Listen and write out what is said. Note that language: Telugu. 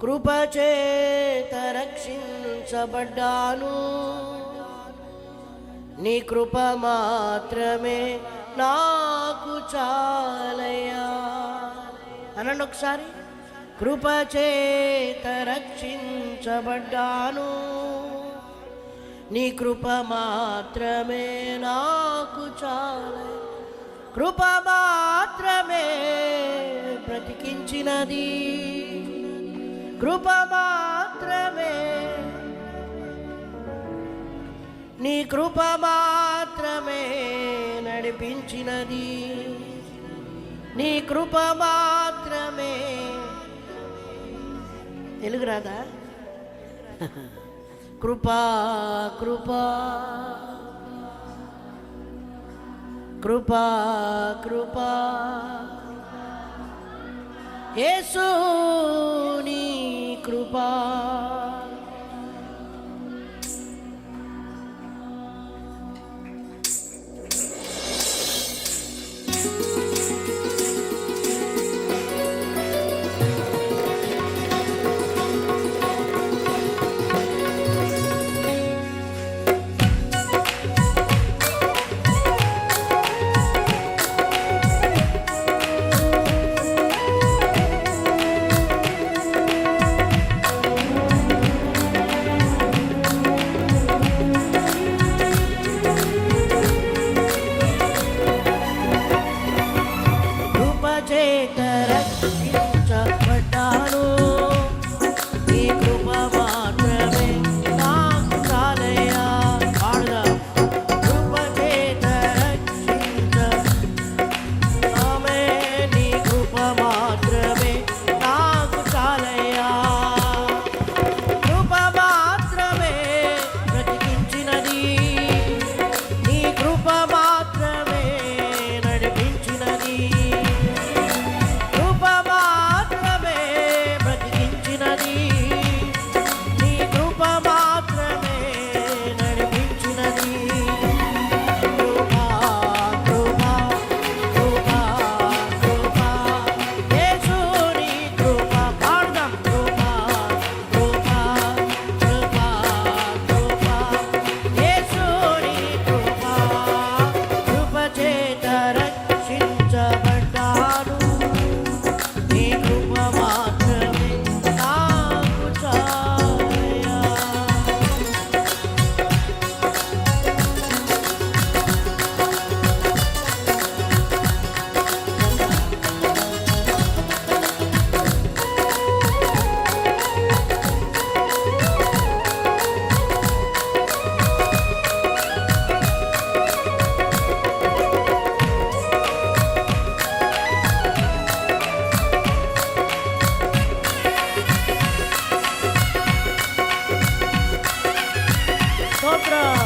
కృపచేత రక్షించబడ్డాను. నీ కృప మాత్రమే నాకు చాలయా అనండి ఒకసారి. కృపచేత రక్షించబడ్డాను. నీ కృప మాత్రమే నాకు చాలయ్యా. కృప మాత్రమే బ్రతికించినది. కృప మాత్రమే. నీ కృప మాత్రమే నడిపించినది. నీ కృప మాత్రమే. తెలుగు రాదా? కృపా కృపా. కృపా కృపా. యేసు నీ nosotros.